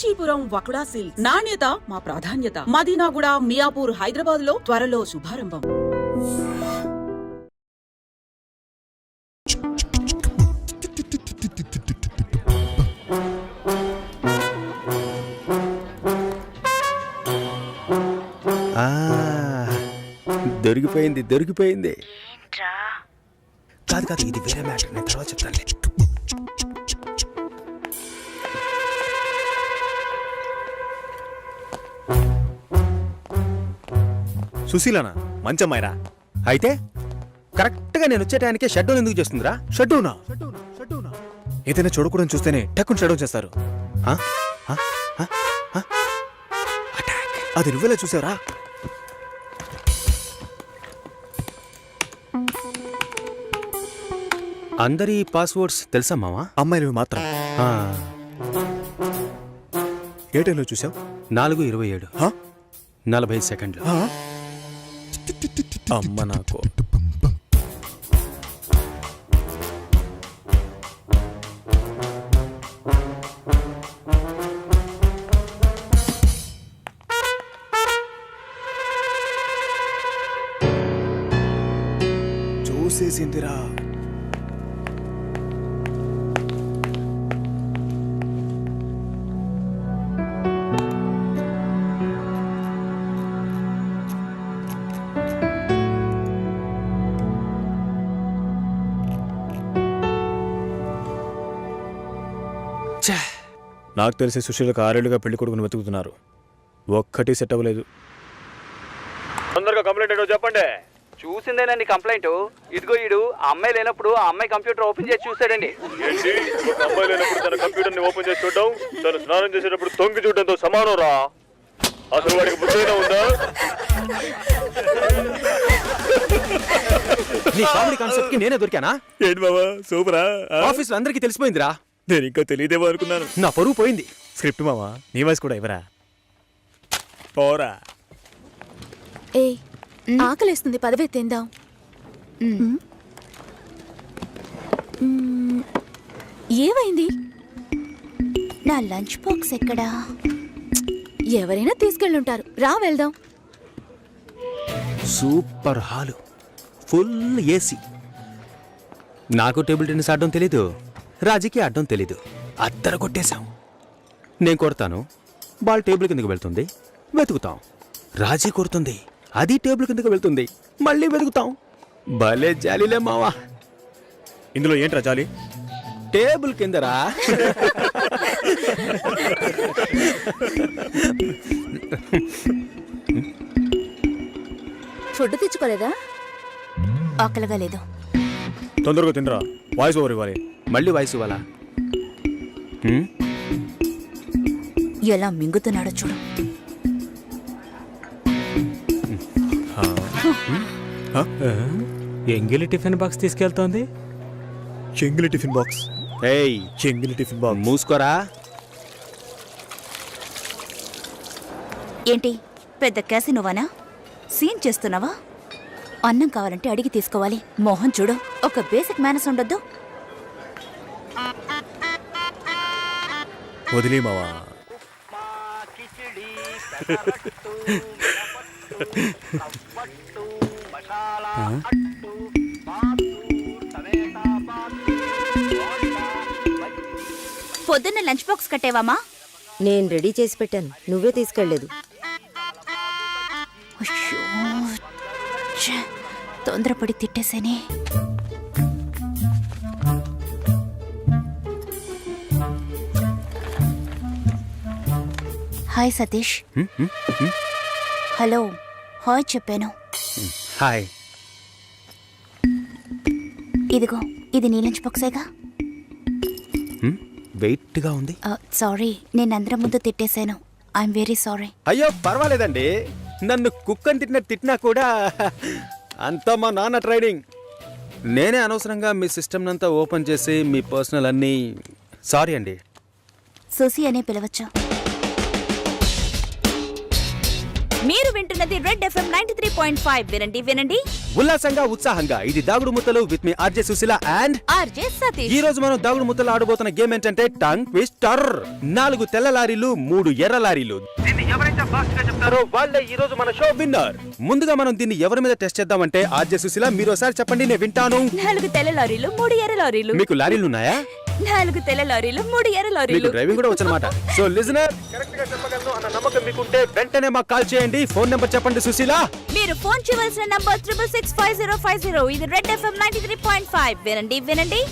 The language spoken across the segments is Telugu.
కాంచీపురం వకుడా సిల్క్స్. నాణ్యత మా ప్రాధాన్యత. మదీనాగుడ మియాపూర్ హైదరాబాద్లో త్వరలో శుభారంభం. ఆ, దొరికిపోయింది దొరికిపోయింది. కాదు కాదు ఇది వేరే మ్యాటర్. నేను తర్వాత చెప్తాను సుశీలనా? మంచమ్మాయిరా. అయితే కరెక్ట్గా నేను వచ్చే డౌన్ ఎందుకు చేస్తుందిరా? షట్ డౌనా ఏదైనా చూడకూడదు చూస్తేనే టక్కుని డౌన్ చేస్తారు. అది నువ్వెలా చూసారా అందరి పాస్వర్డ్స్ తెలుసా మావా? అమ్మాయిలవి మాత్రం. ఏ టైంలో చూసావు? నాలుగు ఇరవై ఏడు. నలభై సెకండ్లు. అమ్మ నాకు. నాకు తెలిసి సుశీలకు ఆరేళ్ళుగా పెళ్ళి కొడుకుని వెతుకుతున్నారు. ఒక్కటి సెట్ అవ్వలేదు. తొందరగా కంప్లైంట్ ఏంటో చెప్పండి. చూసిందేనండి కంప్లైంట్. ఇదిగో ఈడు అమ్మాయి లేనప్పుడు ఆ అమ్మాయి కంప్యూటర్ ఓపెన్ చేసి చూసాడండి ఏంటి? ఒక అమ్మాయి లేనప్పుడు తన కంప్యూటర్ని ఓపెన్ చేసి చూడడం తను స్నానం చేసేటప్పుడు తొంగి చూడడంతో సమానం రా. అసలు వాడికి బుద్ధైనా ఉందా? నీ కామెడీ కాన్సెప్ట్కి నేనే దొరికానా? ఏంటి బాబా? సూపరా? ఆఫీస్ అందరికీ తెలిసిపోయిందిరా. నేను ఇంకా తెలియదేమో అనుకున్నాను. నా పరువు పోయింది. స్క్రిప్ట్ మావా? నీ వాయిస్ కూడా ఇవ్వరా? పోరా. ఏ ఆకలేస్తుంది పదవే తిందాం. మ్మ్. ఏమైంది? నా లంచ్ బాక్స్ ఎక్కడా? ఎవరైనా తీసుకెళ్ళుంటారు. రా వెళ్దాం. Super hall. Full AC. నాకు టేబుల్ టెన్నిస్ ఆడడం తెలీదు. రాజీకి ఆడడం తెలీదు. అద్దర కొట్టేశాం నేను కొడతాను. బాల్ టేబుల్ కిందకి వెళ్తుంది. వెతుకుతాం. రాజీ కొడుతుంది. అది టేబుల్ కిందకి వెళ్తుంది. మళ్ళీ వెతుకుతాం. భలే జాలీలే మావా. ఇందులో ఏంట్రా జాలి? టేబుల్ కిందరా? ఫుడ్ తెచ్చుకోలేదా? ఆకలిగా లేదు. తొందరగా తినరా. వాయిస్ ఓవర్ ఇవ్వాలి. మళ్ళీ వయసు వాళ్ళ ఎలా మింగుతున్నాడో చూడు. ఎంగిలి టిఫిన్ బాక్స్ తీసుకెళ్తోంది. చెంగిలి టిఫిన్ బాక్స్. ఏయ్. చెంగిలి టిఫిన్ బాక్స్. మూసుకోరా? ఏంటి పెద్ద క్యాసినోవానా? సీన్ చేస్తున్నావా? అన్నం కావాలంటే అడిగి తీసుకోవాలి. మోహన్ చూడు ఒక బేసిక్ మేనస్ ఉండొద్దు. వదిలే మావా. పొద్దున్న లంచ్ బాక్స్ కట్టేవామా? నేను రెడీ చేసి పెట్టాను. నువ్వే తీసుకెళ్ళేదు తొందరపడి తిట్టేసేనే. హాయ్ సతీష్. హలో. హాయ్ చెప్పాను. హాయ్. ఇదిగో ఇది నీ లంచ్ బాక్సేగా? వెయిట్గా ఉంది. సారీ నేను అందరం ముందు తిట్టేశాను. I'm very sorry. అయ్యో పర్వాలేదండి. నన్ను కుక్కని తిట్టిన తిట్టినా కూడా అంతా మా నాన్న ట్రైనింగ్. నేనే అనవసరంగా మీ సిస్టమ్ అంతా ఓపెన్ చేసి మీ పర్సనల్ అన్నీ సారీ అండి. సుసి అనే పిలవచ్చు? మీరు వింటున్నది Red FM ninety three point five. వినండి వినండి. ఉల్లాసంగా ఉత్సాహంగా ఇది దాగుడు ముత్తలు with me RJ Sushila and RJ Satish. ఈ రోజు మనం దాగుడు ముత్తలు ఆడబోతున్న గేమ్ ఏంటంటే టంగ్ ట్విస్టర్. నాలుగు తెల్ల లారీలు మూడు ఎర్ర లారీలు. దీన్ని ఫాస్ట్గా చెప్తారో. వాళ్ళే ఈ రోజు మన షో విన్నర్ ముందుగా మనం దీన్ని ఎవరి మీద టెస్ట్ చేద్దామంటే ఆర్జే సుశీల మీరు ఒకసారి చెప్పండి నేను వింటాను. నాలుగు తెల్ల లారీలు మూడు ఎర్ర లారీలు. మీకు లారీలు ఉన్నాయా? నాలుగు తెల్ల లారీలు మూడు ఎర్ర మీకు లారీలు డ్రైవింగ్ కూడా వచ్చనమాట. సో లిజనర్ కరెక్ట్గా చెప్పగలను అన్న నమ్మకం మీకుంటే వెంటనే మాకు కాల్ చేయండి. ఫోన్ నెంబర్ చెప్పండి సుశీల. మీరు ఫోన్ చేయవలసిన number triple six five zero five zero. ఇది Red FM ninety three point five. వినండి వినండి.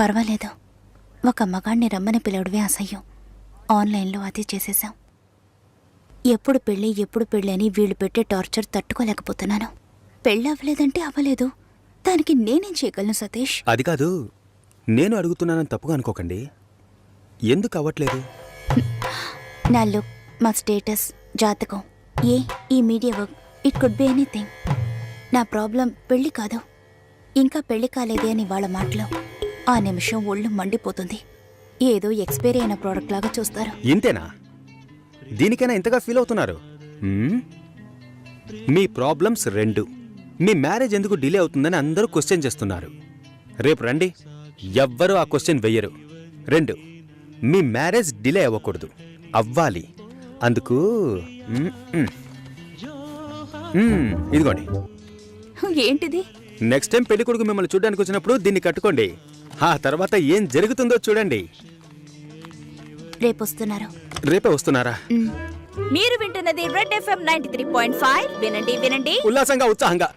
పర్వాలేదు. ఒక మగాణ్ణి రమ్మని పిలవడమే అసహ్యం. ఆన్లైన్లో అది చేసేసాం ఎప్పుడు పెళ్ళి ఎప్పుడు పెళ్ళి అని వీళ్ళు పెట్టే టార్చర్ తట్టుకోలేకపోతున్నాను. పెళ్ళి అవ్వలేదంటే అవ్వలేదు. దానికి నేనేం చేయగలను సతీష్? అది కాదు. నేను అడుగుతున్నానని తప్పుగా అనుకోకండి. ఎందుకు అవ్వట్లేదు? నా లుక్ మా స్టేటస్ జాతకం ఏ ఈ media work it could be anything. నా ప్రాబ్లం పెళ్ళి కాదు. ఇంకా పెళ్ళి కాలేదే అని వాళ్ళ మాటలు. ఆ నిమిషం ఒళ్ళు మండిపోతుంది. ఏదో ఎక్స్పైరీ అయిన ప్రోడక్ట్ లాగా చూస్తారు. ఇంతేనా? దీనికైనా ఇంతగా ఫీల్ అవుతున్నారు? మీ ప్రాబ్లమ్స్ రెండు. మీ మ్యారేజ్ ఎందుకు డిలే అవుతుందని అందరూ క్వశ్చన్ చేస్తున్నారు. రేపు రండి. ఎవ్వరూ ఆ క్వశ్చన్ వెయ్యరు రెండు. మీ మ్యారేజ్ డిలే అవ్వకూడదు. అవ్వాలి. అందుకు ఇదిగోండి. ఏంటిది? నెక్స్ట్ టైం పెళ్ళి కొడుకు మిమ్మల్ని చూడడానికి వచ్చినప్పుడు దీన్ని కట్టుకోండి. ఆ తర్వాత ఏం జరుగుతుందో చూడండి. రేపు వస్తున్నారు? రేపే వస్తున్నారా మీరు వింటున్నది Red FM ninety three point five. వినండి వినండి. ఉల్లాసంగా ఉత్సాహంగా.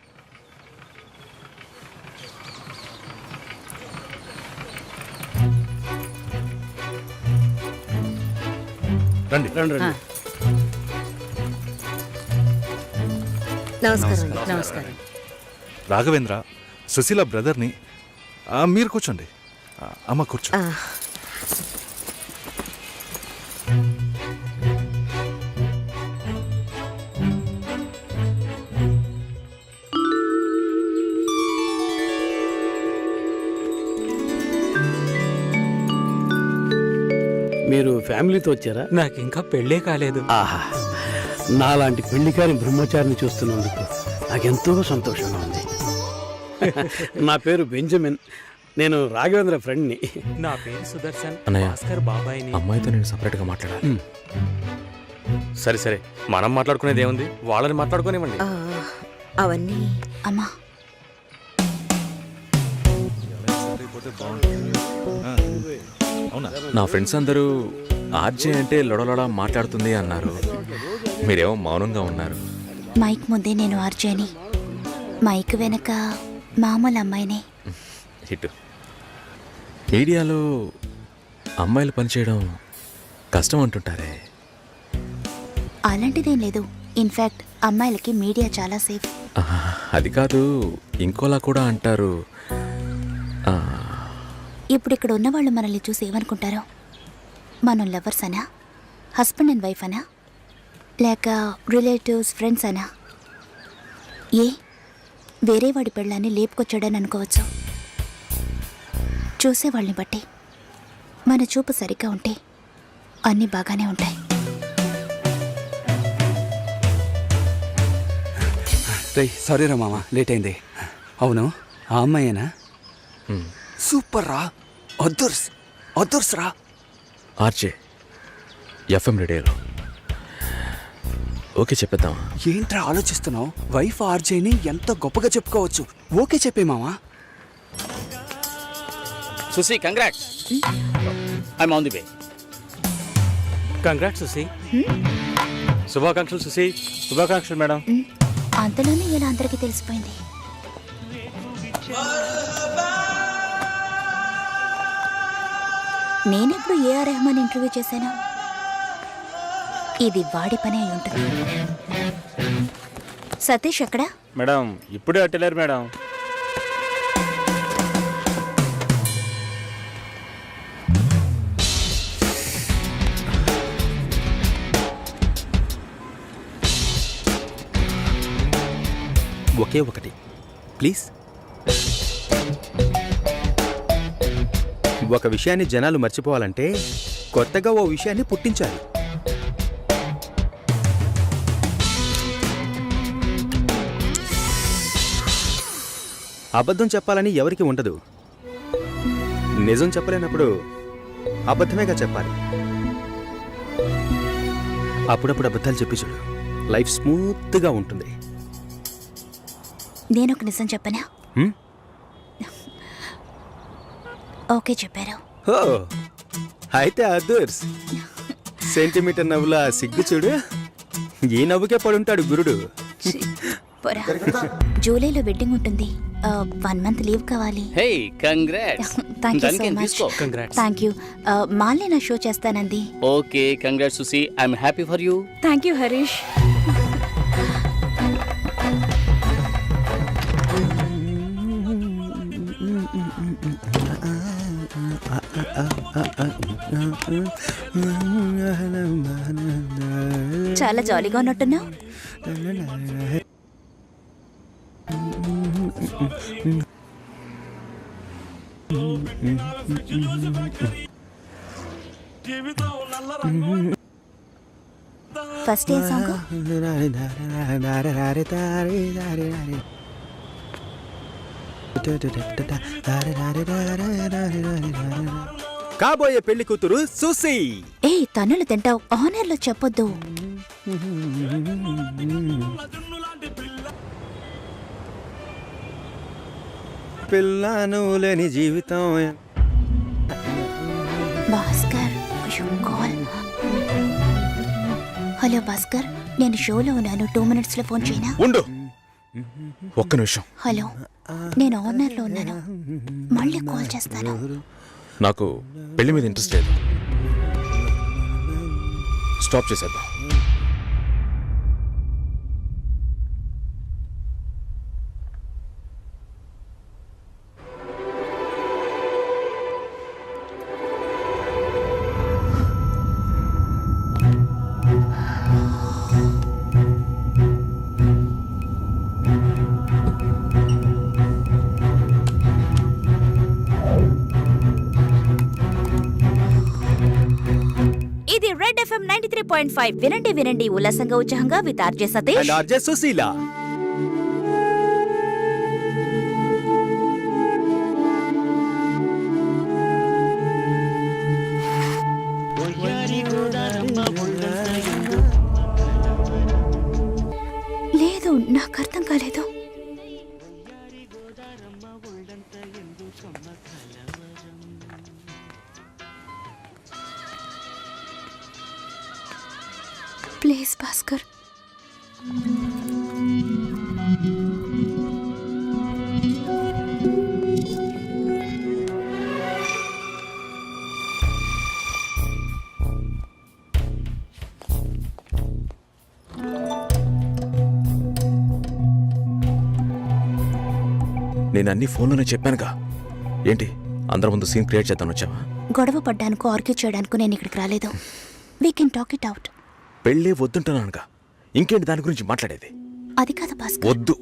రండి. రండి రండి. నమస్కారం. నమస్కారం. రాఘవేంద్ర సుశీల బ్రదర్ని మీరు కూర్చోండి. ఆ, అమ్మ కూర్చో. మీరు ఫ్యామిలీతో వచ్చారా? నాకు ఇంకా పెళ్ళే కాలేదు. ఆహా. నాలాంటి పెళ్ళికారి బ్రహ్మచారిని చూస్తున్నందుకు నాకెంతో సంతోషంగా ఉంది. నా పేరు బెంజమిన్. నేను రాఘవేంద్ర ఫ్రెండ్ని. నా పేరు సుదర్శన్. అన్నయ్య. భాస్కర్ బాబాయ్ని. అమ్మాయితో నేను సపరేట్గా మాట్లాడాలి. సరే సరే. మనం మాట్లాడుకునేది ఏముంది? వాళ్ళని మాట్లాడుకోనివ్వండి. ఆ, అవన్నీ. అమ్మా. అవునా నా ఫ్రెండ్స్ అందరూ ఆర్జే అంటే లొడలొడ మాట్లాడుతుంది అన్నారు. మీరేమో మౌనంగా ఉన్నారు. మైక్ ముందే నేను ఆర్జేని. మైక్ వెనక మామూలు అమ్మాయినే. హిట్ మీడియాలో అమ్మాయిలు పనిచేయడం కష్టం అంటుంటారే. అలాంటిదేం లేదు. ఇన్ఫాక్ట్ అమ్మాయిలకి మీడియా చాలా సేఫ్ ఆహా, అది కాదు ఇంకోలా కూడా అంటారు. ఆ, ఇప్పుడు ఇక్కడ ఉన్న వాళ్ళు మనల్ని చూసి ఏమనుకుంటారో? మనం లవర్స్ అనా? హస్బెండ్ అండ్ వైఫ్ అనా? లేక రిలేటివ్స్ ఫ్రెండ్స్ అనా? ఏ? వేరే వాడి పెళ్ళాన్ని లేపుకొచ్చాడని అనుకోవచ్చు? చూసేవాళ్ళని బట్టి మన చూపు సరిగ్గా ఉంటే అన్నీ బాగానే ఉంటాయి. రే సారీ రా మామ లేట్ అయింది అవును ఆ అమ్మాయేనా? హ్మ్. సూపర్ రా. అదుర్స్ అదుర్స్ రా. ఆర్జే ఎఫ్ఎం రేడియోలో. ఓకే చెప్పేద్దామా? ఏంట్రా ఆలోచిస్తున్నావు? వైఫ్ ఆర్జేని ఎంత గొప్పగా చెప్పుకోవచ్చు. ఓకే చెప్పే మామా. Susi congrats I'm on the way congrats Susi శుభాకాంక్షలు సుసి శుభాకాంక్షలు మేడం. ఉమ్, అంతలోనే ఇలా అందరికీ తెలిసిపోయింది. నేనెప్పుడు ఏఆర్ రెహమాన్ ఇంటర్వ్యూ చేశాను? ఇది వాడి పని అయి ఉంటుంది. సతీష్ ఎక్కడా? మేడం ఇప్పుడే అట్టలేరు మేడం. ఒకే ఒకటి. ప్లీజ్. ఒక విషయాన్ని జనాలు మర్చిపోవాలంటే కొత్తగా ఓ విషయాన్ని పుట్టించాలి. అబద్ధం చెప్పాలని ఎవరికి ఉండదు. నిజం చెప్పలేనప్పుడు అబద్ధమేగా చెప్పాలి. అప్పుడప్పుడు అబద్ధాలు చెప్పి చూడు. లైఫ్ స్మూత్గా ఉంటుంది. నేను ఒక నిజం చెప్పనా? హ్మ్? ఓకే చెప్పారు. ఓ అయితే అదర్స్. సెంటీమీటర్ నవ్వుల సిగ్గు చూడు. ఈ నవ్వుకే పడుంటాడు గురుడు. పోరా. జూలైలో వెడ్డింగ్ ఉంటుంది. వన్ మంత్ లీవ్ కావాలి. Hey congrats thank you so much thank you మాల్ని నా show చేస్తానంది. Okay congrats Susi I'm happy for you thank you Harish చాలా జాలీగా ఉన్నట్టున్నావు. ఫస్ట్ ఏ సాంగ్ కాబోయే పెళ్ళి కూతురు సుసి ఏ తన్నులు తింటావు. ఆనర్లో చెప్పొద్దు. పిల్లను లేని జీవితం. భాస్కర్ కాల్ హలో భాస్కర్ నేను షోలో ఉన్నాను. టూ మినిట్స్లో ఫోన్ చేయనా? ఉండు. ఒక్క నిమిషం. హలో నేను ఆనర్లో ఉన్నాను. మళ్ళీ కాల్ చేస్తాను. నాకు పెళ్ళి మీద ఇంట్రెస్ట్ లేదు. స్టాప్ చేసేద్దాం. పాయింట్ ఫైవ్ వినండి వినండి ఉల్లాసంగా ఉత్సాహంగా with RJ Satish. RJ Sushila. లేదు నాకు అర్థం కాలేదు. నేను అన్ని ఫోన్లోనే చెప్పానుగా. ఏంటి అందరి ముందు సీన్ క్రియేట్ చేద్దాం వచ్చావా? గొడవ పడ్డానుకో ఆర్గ్యూ చేయడానికి నేను ఇక్కడికి రాలేదు. We can talk it out పెళ్ళే వద్దుంటున్నానుగా. ఇంకేంటి దాని గురించి మాట్లాడేది? అది కాదు భాస్కర్. వద్దు.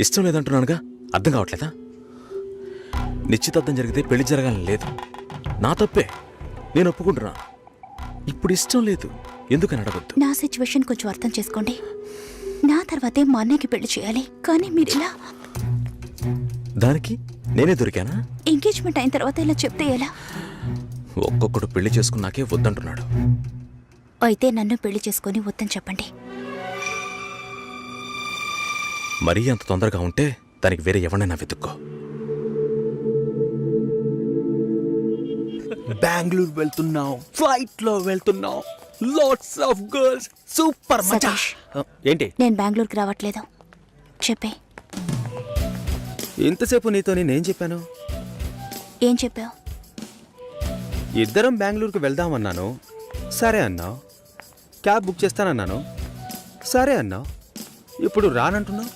ఇష్టం లేదంటున్నానుగా. అర్థం కావట్లేదా? నిశ్చితార్థం జరిగితే పెళ్ళి జరగాలని లేదు. నా తప్పే. నేను ఒప్పుకుంటున్నా. ఇప్పుడు ఇష్టం లేదు. ఎందుకని అడగొద్దు? నా సిచ్యువేషన్ కొంచెం అర్థం చేసుకోండి. నా తర్వాతే మా అన్నయ్యకి పెళ్ళి చేయాలి. కానీ మీరు ఇలా దానికి నేనే దొరికానా? ఎంగేజ్మెంట్ అయిన తర్వాత ఇలా చెప్తే ఎలా? ఒక్కొక్కడు పెళ్ళి చేసుకున్నాకే వద్దంటున్నాడు. అయితే నన్ను పెళ్ళి చేసుకొని వద్దని చెప్పండి. మరీ అంత తొందరగా ఉంటే దానికి వేరే ఎవరినైనా వెతుక్కో. బెంగళూరు వెళ్తున్నాం ఫ్లైట్లో వెళ్తున్నాం లాట్స్ ఆఫ్ గర్ల్స్ సూపర్ మజా. ఏంటి? నేను బెంగళూరుకి రావట్లేదు. చెప్పే. ఇంతసేపు నీతో నేనేం చెప్పాను. ఏం చెప్పావు? ఇద్దరం బెంగళూరుకు వెళ్దామన్నాను. సరే అన్నావు. క్యాబ్ బుక్ చేస్తానన్నాను. సరే అన్నావు. ఇప్పుడు రానంటున్నావు?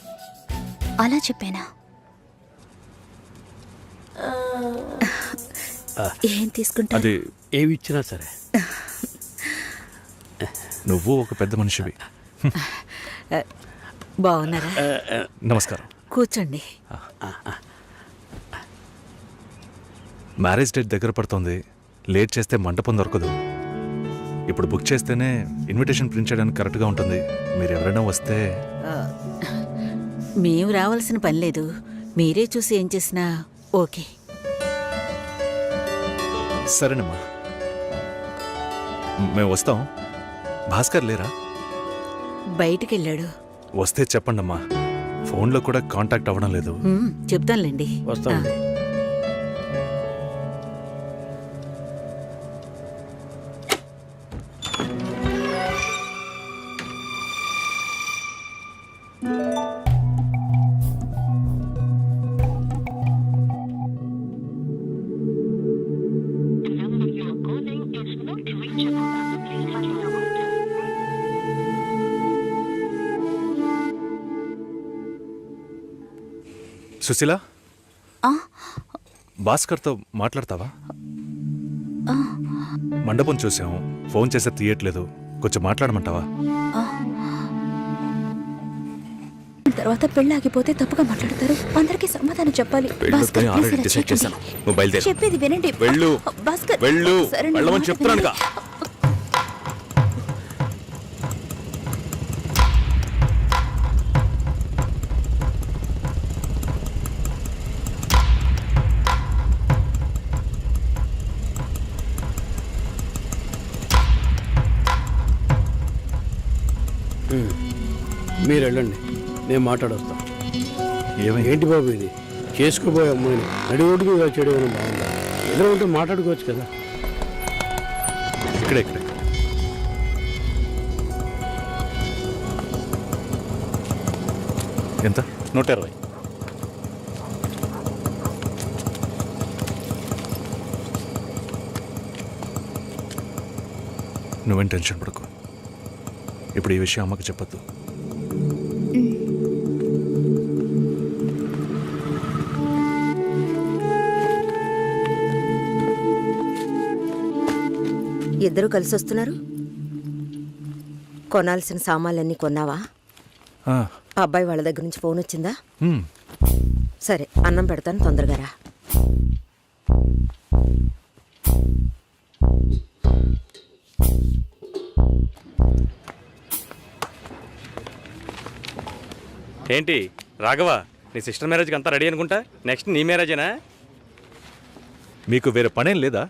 అలా చెప్పానా? ఏం తీసుకుంటా? అది ఏమి ఇచ్చినా సరే. నువ్వు ఒక పెద్ద మనిషివి. బాగున్నారా? నమస్కారం. కూర్చోండి. మ్యారేజ్ డేట్ దగ్గర పడుతుంది. లేట్ చేస్తే మంటపం దొరకదు. ఇప్పుడు బుక్ చేస్తేనే ఇన్విటేషన్ ప్రింట్ చేయడానికి కరెక్ట్గా ఉంటుంది. మీరు ఎవరైనా వస్తే మేము రావాల్సిన పని లేదు. మీరే చూసి ఏం చేసినా ఓకే. సరేనమ్మా. మేము వస్తాం. భాస్కర్ లేరా? బయటికెళ్ళాడు. వస్తే చెప్పండమ్మా. ఫోన్లో కూడా కాంటాక్ట్ అవ్వడం లేదు. చెప్తానులేండి. వస్తామండి. సుశీల? భాస్కర్తో మాట్లాడతావా? మండపం చూసాం ఫోన్ చేస్తే తీయట్లేదు. కొంచెం మాట్లాడమంటావా? తర్వాత పెళ్ళి ఆగిపోతే తప్పుగా మాట్లాడతారు. అందరికీ సమాధానం చెప్పాలి. భాస్కర్, ఇలా చెప్పేది వినండి. వెళ్ళు. భాస్కర్ వెళ్ళు. సరే, నా వెళ్ళమని మాట చెప్తున్నానుగా మీరు వెళ్ళండి. నేను మాట్లాడొస్తాను ఏమైంది? ఏంటి బాబు ఇది? చేసుకోబోయే అమ్మాయిని నడి ఒడ్డుకు ఇలా చేయడం బాగుందా? ఎదురు ఉంటే మాట్లాడుకోవచ్చు కదా. ఇక్కడే ఇక్కడే. ఎంత? నూట ఇరవై నువ్వేం టెన్షన్ పడకు. ఇప్పుడు ఈ విషయం అమ్మకి చెప్పొద్దు. ఇద్దరు కలిసి వస్తున్నారు? కొనాల్సిన సామాన్లన్నీ కొన్నావా? అబ్బాయి వాళ్ళ దగ్గర నుంచి ఫోన్ వచ్చిందా. సరే అన్నం పెడతాను తొందరగా రా. ఏంటి? రాఘవ నీ సిస్టర్ మ్యారేజ్కి అంతా రెడీ అనుకుంటా? నెక్స్ట్ నీ మ్యారేజేనా? మీకు వేరే పనేం లేదా?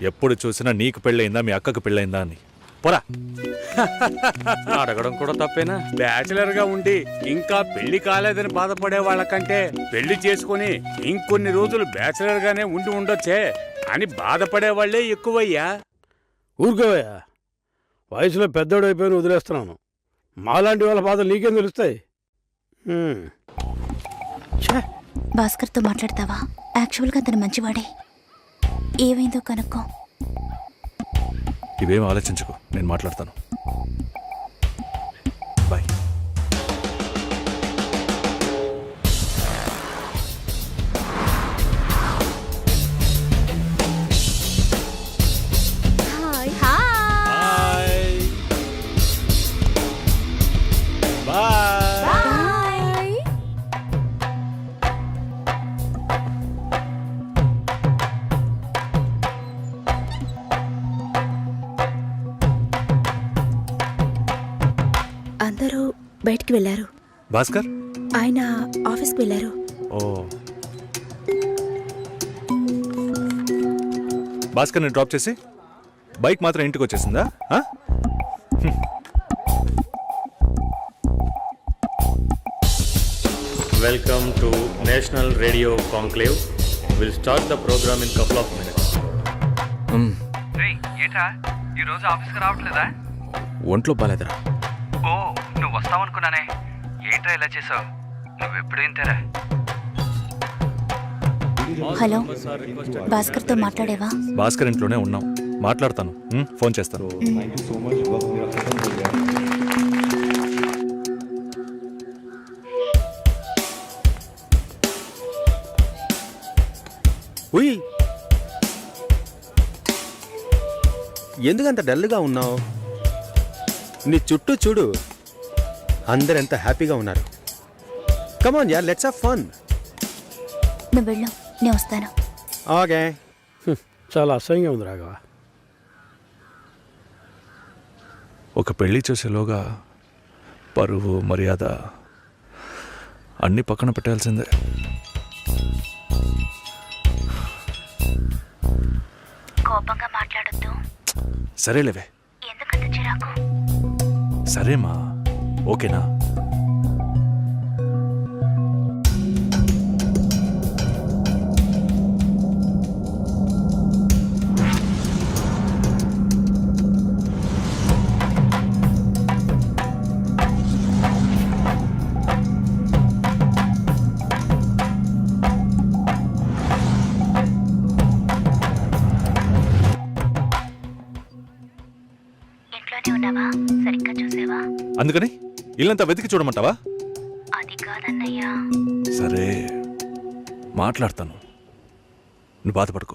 ఎప్పుడు చూసినా నీకు పెళ్ళయిందా మీ అక్కకు పెళ్ళయిందా అని. పోరా. అడగడం కూడా తప్పేనా? బ్యాచిలర్గా ఉండి ఇంకా పెళ్ళి కాలేదని బాధపడే వాళ్ళకంటే పెళ్ళి చేసుకుని ఇంకొన్ని రోజులు బ్యాచిలర్ గానే ఉండి ఉండొచ్చే అని బాధపడే వాళ్ళే ఎక్కువయ్యా. ఊరుకోవయ్యా. వయసులో పెద్దోడు అయిపోయిన వదిలేస్తున్నాను. మాలాంటి వాళ్ళ బాధలు నీకేం తెలుస్తాయి. భాస్కర్తో మాట్లాడతావా? యాక్చువల్గా అతను మంచివాడే. ఏమైందో కనుక్కో. ఇవేం ఆలోచించకు. నేను మాట్లాడతాను. బయటికి వెళ్ళారు. భాస్కర్? ఆయన ఆఫీస్కి వెళ్ళారు. ఓ. భాస్కర్ని డ్రాప్ చేసి బైక్ మాత్రం ఇంటికి వచ్చేసిందా? Welcome to national radio conclave will start the programme in couple of minutes ఏంట్రా ఈ రోజు ఆఫీస్కి రావట్లేదా? ఒంట్లో బాలేదురా. ఓ నువ్వు వస్తావనుకున్నానే ఏంట్రా ఇలా చేసావు? నువ్వు ఎప్పుడు ఇంతేరా హలో. భాస్కర్తో మాట్లాడేవా? భాస్కర్ ఇంట్లోనే ఉన్నాం. మాట్లాడతాను? ఫోన్ చేస్తాను. ఉయ్. ఎందుకంత డల్గా ఉన్నావు? నీ చుట్టూ చూడు. అందరెంత హ్యాపీగా ఉన్నారు. Come on ya let's have fun నువ్వు వెళ్ళు నేను వస్తాను. ఓకే. చాలా అసహ్యంగా ఉంది రాఘవ. ఒక పెళ్ళి చేసేలోగా పరువు మర్యాద అన్నీ పక్కన పెట్టాల్సిందే. కోపంగా మాట్లాడొద్దు. సరేలేవే. ఎందుకంత చిరాకు? సరేమా. ఓకేనా? ఇల్లంతా వెతికి చూడమంటావా? అది కాదన్నయ్యా. సరే మాట్లాడతాను. నువ్వు బాధపడుకో.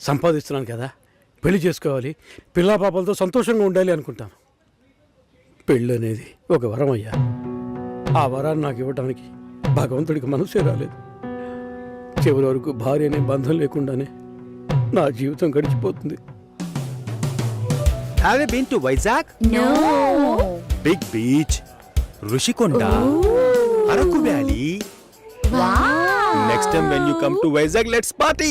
సంపాదిస్తున్నాను కదా. పెళ్ళి చేసుకోవాలి. పిల్లా పాపలతో సంతోషంగా ఉండాలి అనుకుంటాను పెళ్ళి అనేది ఒక వరం అయ్యా. ఆ వరాన్ని నాకు ఇవ్వడానికి భగవంతుడికి మనసే రాలేదు. చివరి వరకు భార్య అనే బంధం లేకుండానే నా జీవితం గడిచిపోతుంది. Have you been to Vizag no big beach Rushikonda Araku valley next time when you come to Vizag let's party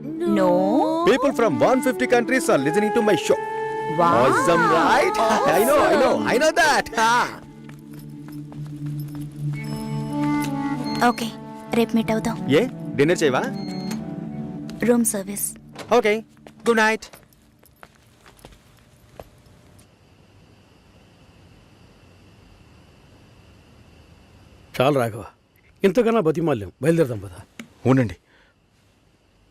no People from 150 countries are listening to my show. Awesome, right? I know, I know, I know that. Ha. Okay రేపు మీట్ అవుదాం ఏ డిన్నర్ చేయవా room service okay good night చాలు రాఘవ ఇంతకన్నా బతిమాల్యం బయలుదేరదాం పదా ఉండండి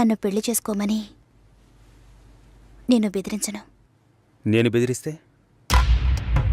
నన్ను పెళ్ళి చేసుకోమని నేను బెదిరించను. నేను బెదిరిస్తే?